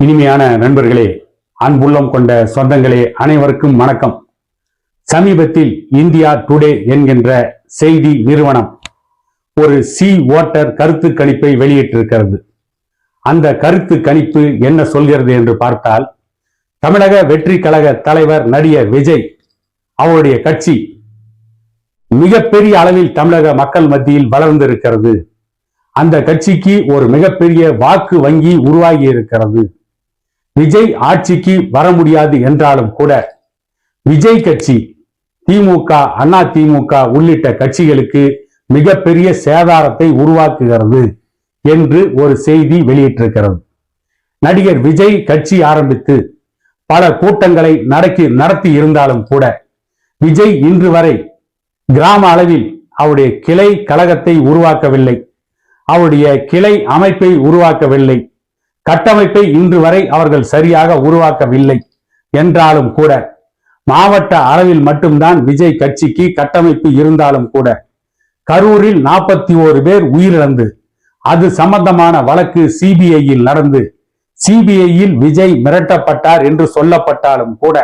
இனிமையான நண்பர்களே அன்புள்ளம் கொண்ட சொந்தங்களே அனைவருக்கும் வணக்கம். சமீபத்தில் இந்தியா டுடே என்கின்ற செய்தி நிறுவனம் ஒரு சி ஓட்டர் கருத்து கணிப்பை வெளியிட்டிருக்கிறது. அந்த கருத்து கணிப்பு என்ன சொல்கிறது என்று பார்த்தால் தமிழக வெற்றி கழக தலைவர் நடிகர் விஜய் அவருடைய கட்சி மிகப்பெரிய அளவில் தமிழக மக்கள் மத்தியில் வளர்ந்திருக்கிறது. அந்த கட்சிக்கு ஒரு மிகப்பெரிய வாக்கு வங்கி உருவாகி இருக்கிறது. விஜய் ஆட்சிக்கு வர முடியாது என்றாலும் கூட விஜய் கட்சி திமுக அண்ணா திமுக உள்ளிட்ட கட்சிகளுக்கு மிகப்பெரிய சேதாரத்தை உருவாக்குகிறது என்று ஒரு செய்தி வெளியிட்டிருக்கிறது. நடிகர் விஜய் கட்சி ஆரம்பித்து பல கூட்டங்களை நடக்கி நடத்தி இருந்தாலும் கூட விஜய் இன்று வரை கிராம அளவில் அவருடைய கிளை கழகத்தை உருவாக்கவில்லை. அவருடைய கிளை அமைப்பை உருவாக்கவில்லை. கட்டமைப்பை இன்று வரை அவர்கள் சரியாக உருவாக்கவில்லை. என்றாலும் கூட மாவட்ட அளவில் மட்டும்தான் விஜய் கட்சிக்கு கட்டமைப்பு இருந்தாலும் கூட கரூரில் நாற்பத்தி ஓரு பேர் உயிரிழந்து அது சம்பந்தமான வழக்கு சிபிஐயில் நடந்து சிபிஐயில் விஜய் மிரட்டப்பட்டார் என்று சொல்லப்பட்டாலும் கூட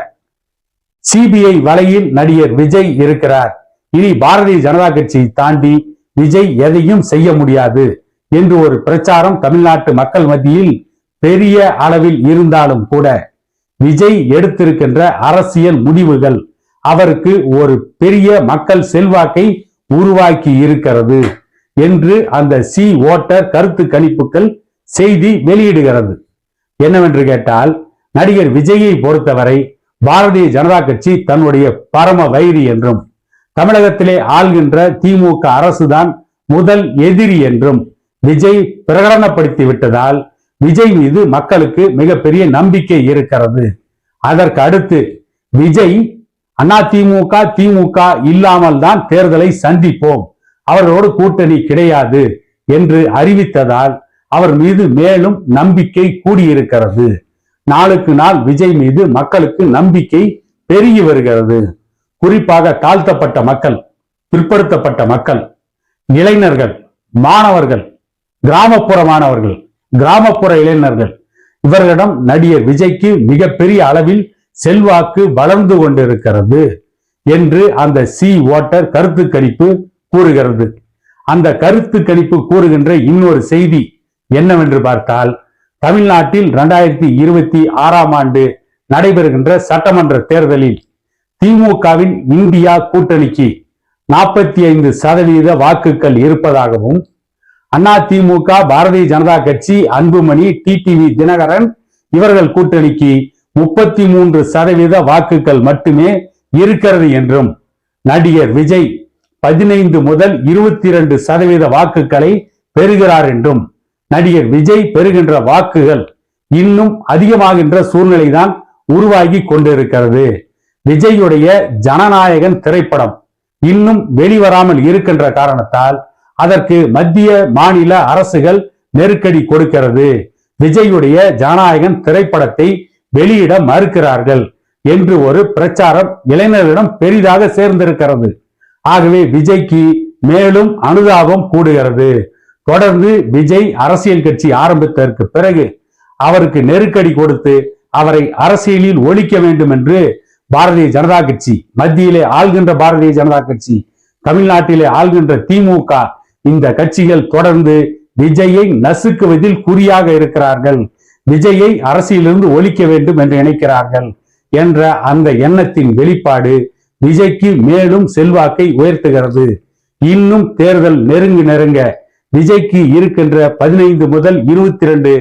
சிபிஐ வலையில் நடிகர் விஜய் இருக்கிறார். இனி பாரதிய ஜனதா கட்சியை தாண்டி விஜய் எதையும் செய்ய முடியாது என்று ஒரு பிரச்சாரம் தமிழ்நாட்டு மக்கள் மத்தியில் பெரிய அளவில் இருந்தாலும் கூட விஜய் எடுத்திருக்கின்ற அரசியல் முடிவுகள் அவருக்கு ஒரு பெரிய மக்கள் செல்வாக்கை உருவாக்கி இருக்கிறது என்று அந்த சி. ஓட்டர் கருத்து கணிப்புகள் செய்தி வெளியிடுகிறது. என்னவென்று கேட்டால் நடிகர் விஜயை பொறுத்தவரை பாரதிய ஜனதா கட்சி தன்னுடைய பரம வைரி என்றும் தமிழகத்திலே ஆள்கின்ற திமுக அரசுதான் முதல் எதிரி என்றும் விஜய் பிரகடனப்படுத்தி விட்டதால் விஜய் மீது மக்களுக்கு மிகப்பெரிய நம்பிக்கை இருக்கிறது. அதற்கு அடுத்து விஜய் அண்ணா திமுக திமுக இல்லாமல் தான் தேர்தலை சந்திப்போம். அவர்களோடு கூட்டணி கிடையாது என்று அறிவித்ததால் அவர் மீது மேலும் நம்பிக்கை கூடியிருக்கிறது. நாளுக்கு நாள் விஜய் மீது மக்களுக்கு நம்பிக்கை பெருகி வருகிறது. குறிப்பாக தாழ்த்தப்பட்ட மக்கள் பிற்படுத்தப்பட்ட மக்கள் இளைஞர்கள் மாணவர்கள் கிராமப்புற மாணவர்கள் கிராமப்புற இளைஞர்கள். இவர்களிடம் நடிகர் விஜய்க்கு மிகப்பெரிய அளவில் செல்வாக்கு வளர்ந்து கொண்டிருக்கிறது என்று அந்த சி ஓட்டர் கருத்து கணிப்பு கூறுகிறது. அந்த கருத்து கணிப்பு கூறுகின்ற இன்னொரு செய்தி என்னவென்று பார்த்தால் தமிழ்நாட்டில் இரண்டாயிரத்தி இருபத்தி ஆறாம் ஆண்டு நடைபெறுகின்ற சட்டமன்ற தேர்தலில் திமுகவின் இந்தியா கூட்டணிக்கு நாற்பத்தி ஐந்து சதவீத வாக்குகள் இருப்பதாகவும் அண்ணா திமுக பாரதிய ஜனதா கட்சி அன்புமணி டிடிவி தினகரன் இவர்கள் கூட்டணிக்கு முப்பத்தி மூன்று சதவீத வாக்குகள் மட்டுமே இருக்கிறது என்றும் நடிகர் விஜய் பதினைந்து முதல் இருபத்தி இரண்டு சதவீத வாக்குகளை பெறுகிறார் என்றும் நடிகர் விஜய் பெறுகின்ற வாக்குகள் இன்னும் அதிகமாகின்ற சூழ்நிலைதான் உருவாகி கொண்டிருக்கிறது. விஜயுடைய ஜனநாயகன் திரைப்படம் இன்னும் வெளிவராமல் இருக்கின்ற காரணத்தால் அதற்கு மத்திய மாநில அரசுகள் நெருக்கடி கொடுக்கிறது. விஜயுடைய ஜனநாயகன் திரைப்படத்தை வெளியிட மறுக்கிறார்கள் என்று ஒரு பிரச்சாரம் இளைஞர்களிடம் பெரிதாக சேர்ந்திருக்கிறது. ஆகவே விஜய்க்கு மேலும் அனுதாபம் கூடுகிறது. தொடர்ந்து விஜய் அரசியல் கட்சி ஆரம்பித்ததற்கு பிறகு அவருக்கு நெருக்கடி கொடுத்து அவரை அரசியலில் ஒழிக்க வேண்டும் என்று பாரதிய ஜனதா கட்சி மத்தியிலே ஆள்கின்ற பாரதிய ஜனதா கட்சி தமிழ்நாட்டிலே ஆள்கின்ற திமுக இந்த கட்சிகள் தொடர்ந்து விஜயை நசுக்குவதில் குறியாக இருக்கிறார்கள். விஜயை அரசியலிருந்து ஒழிக்க வேண்டும் என்று நினைக்கிறார்கள் என்ற அந்த எண்ணத்தின் வெளிப்பாடு விஜய்க்கு மேலும் செல்வாக்கை உயர்த்துகிறது. இன்னும் தேர்தல் நெருங்கி நெருங்க விஜய்க்கு இருக்கின்ற பதினைந்து முதல் இருபத்தி ரெண்டு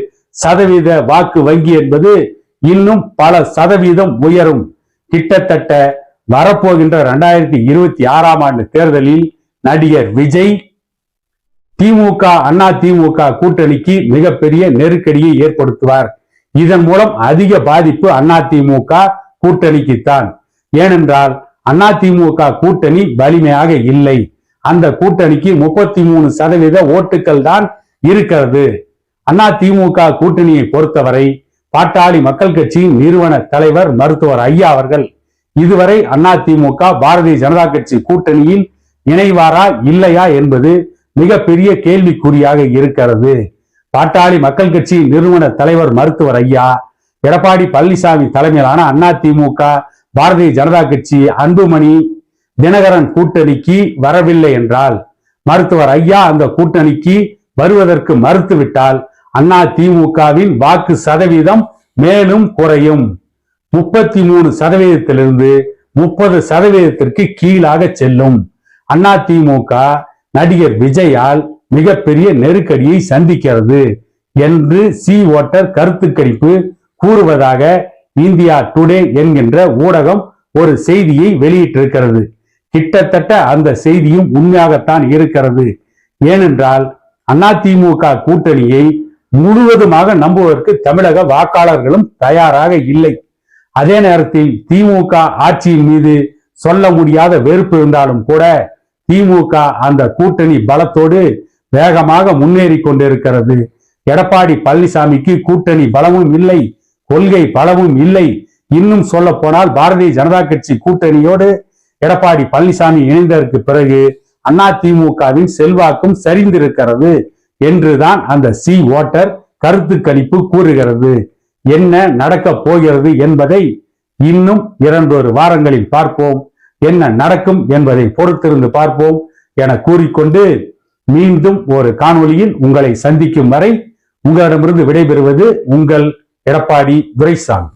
சதவீத வாக்கு வங்கி என்பது இன்னும் பல சதவீதம் உயரும். கிட்டத்தட்ட வரப்போகின்ற இரண்டாயிரத்தி இருபத்தி ஆறாம் ஆண்டு தேர்தலில் நடிகர் விஜய் திமுக அண்ணா திமுக கூட்டணிக்கு மிகப்பெரிய நெருக்கடியை ஏற்படுத்துவார். இதன் மூலம் அதிக பாதிப்பு அண்ணா திமுக கூட்டணிக்குத்தான். ஏனென்றால் அண்ணா திமுக கூட்டணி வலிமையாக இல்லை. அந்த கூட்டணிக்கு முப்பத்தி மூணு சதவீத ஓட்டுக்கள் தான் இருக்கிறது. அண்ணா திமுக கூட்டணியை பொறுத்தவரை பாட்டாளி மக்கள் கட்சியின் நிறுவன தலைவர் மருத்துவர் ஐயா அவர்கள் இதுவரை அண்ணா திமுக பாரதிய ஜனதா கட்சி கூட்டணியில் இணைவாரா இல்லையா என்பது மிகப்பெரிய கேள்விக்குறியாக இருக்கிறது. பாட்டாளி மக்கள் கட்சி நிறுவன தலைவர் மருத்துவர் ஐயா எடப்பாடி பழனிசாமி தலைமையிலான அதிமுக பாரதிய ஜனதா கட்சி அன்புமணி தினகரன் கூட்டணிக்கு வரவில்லை என்றால் மருத்துவர் ஐயா அந்த கூட்டணிக்கு வருவதற்கு மறுத்துவிட்டால் அண்ணா திமுகவின் வாக்கு சதவீதம் மேலும் குறையும். முப்பத்தி மூணு சதவீதத்திலிருந்து முப்பது சதவீதத்திற்கு கீழாக செல்லும். அண்ணா திமுக நடிகர் விஜயால் மிகப்பெரிய நெருக்கடியை சந்திக்கிறது என்று சி ஓட்டர் கருத்து கணிப்பு கூறுவதாக இந்தியா டுடே என்கின்ற ஊடகம் ஒரு செய்தியை வெளியிட்டிருக்கிறது. கிட்டத்தட்ட அந்த செய்தியும் உண்மையாகத்தான் இருக்கிறது. ஏனென்றால் அதிமுக கூட்டணியை முழுவதுமாக நம்புவதற்கு தமிழக வாக்காளர்களும் தயாராக இல்லை. அதே நேரத்தில் திமுக ஆட்சியின் மீது சொல்ல முடியாத வெறுப்பு இருந்தாலும் கூட திமுக அந்த கூட்டணி பலத்தோடு வேகமாக முன்னேறி கொண்டிருக்கிறது. எடப்பாடி பழனிசாமிக்கு கூட்டணி பலமும் இல்லை கொள்கை பலமும் இல்லை. இன்னும் சொல்ல போனால் பாரதிய ஜனதா கட்சி கூட்டணியோடு எடப்பாடி பழனிசாமி இணைந்ததற்கு பிறகு அதிமுகவின் செல்வாக்கும் சரிந்திருக்கிறது என்றுதான் அந்த சி ஓட்டர் கருத்து கணிப்பு கூறுகிறது. என்ன நடக்கப் போகிறது என்பதை இன்னும் இரண்டொரு வாரங்களில் பார்ப்போம். என்ன நடக்கும் என்பதை பொறுத்திருந்து பார்ப்போம் என கூறிக்கொண்டு மீண்டும் ஒரு காணொலியில் உங்களை சந்திக்கும் வரை உங்களிடமிருந்து விடைபெறுவது உங்கள் எடப்பாடி துரைசாமி.